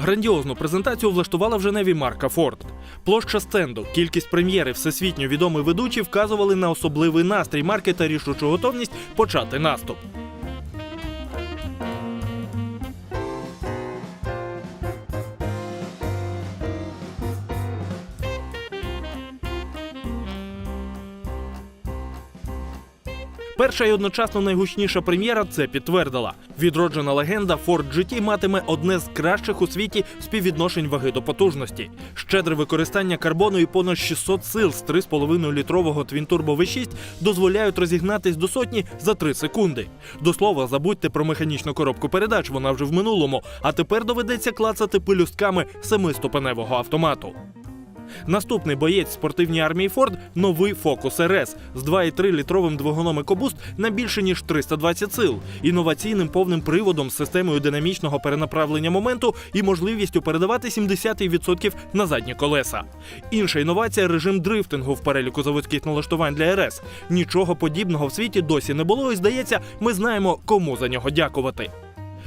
Грандіозну презентацію влаштувала в Женеві марка Форд. Площа стенду, кількість прем'єри, всесвітньо відомі ведучі вказували на особливий настрій марки та рішучу готовність почати наступ. Перша і одночасно найгучніша прем'єра це підтвердила. Відроджена легенда Ford GT матиме одне з кращих у світі співвідношень ваги до потужності. Щедре використання карбону і понад 600 сил з 3,5 літрового твінтурбо V6 дозволяють розігнатись до сотні за 3 секунди. До слова, забудьте про механічну коробку передач, вона вже в минулому. А тепер доведеться клацати пелюстками семиступеневого автомату. Наступний боєць спортивній армії Форд новий Focus RS з 2,3 літровим двигуном EcoBoost на більше ніж 320 сил, інноваційним повним приводом з системою динамічного перенаправлення моменту і можливістю передавати 70% на задні колеса. Інша інновація режим дрифтингу в переліку заводських налаштувань для РС. Нічого подібного в світі досі не було, і здається, ми знаємо, кому за нього дякувати.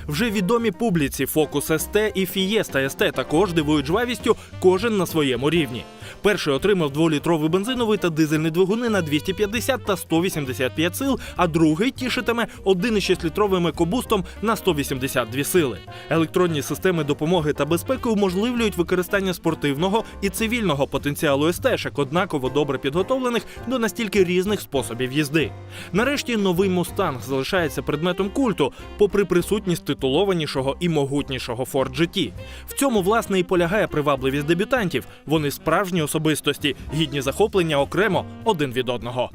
Вже відомі публіці Focus ST і Fiesta ST також дивують жвавістю, кожен на своєму рівні. Перший отримав дволітровий бензиновий та дизельний двигуни на 250 та 185 сил, а другий тішитиме 1,6-літровим екобустом на 182 сили. Електронні системи допомоги та безпеки уможливлюють використання спортивного і цивільного потенціалу СТшек, однаково добре підготовлених до настільки різних способів їзди. Нарешті новий мустанг залишається предметом культу, попри присутність титулованішого і могутнішого Ford GT. В цьому власне і полягає привабливість дебютантів. Вони справжні особистості, гідні захоплення окремо один від одного.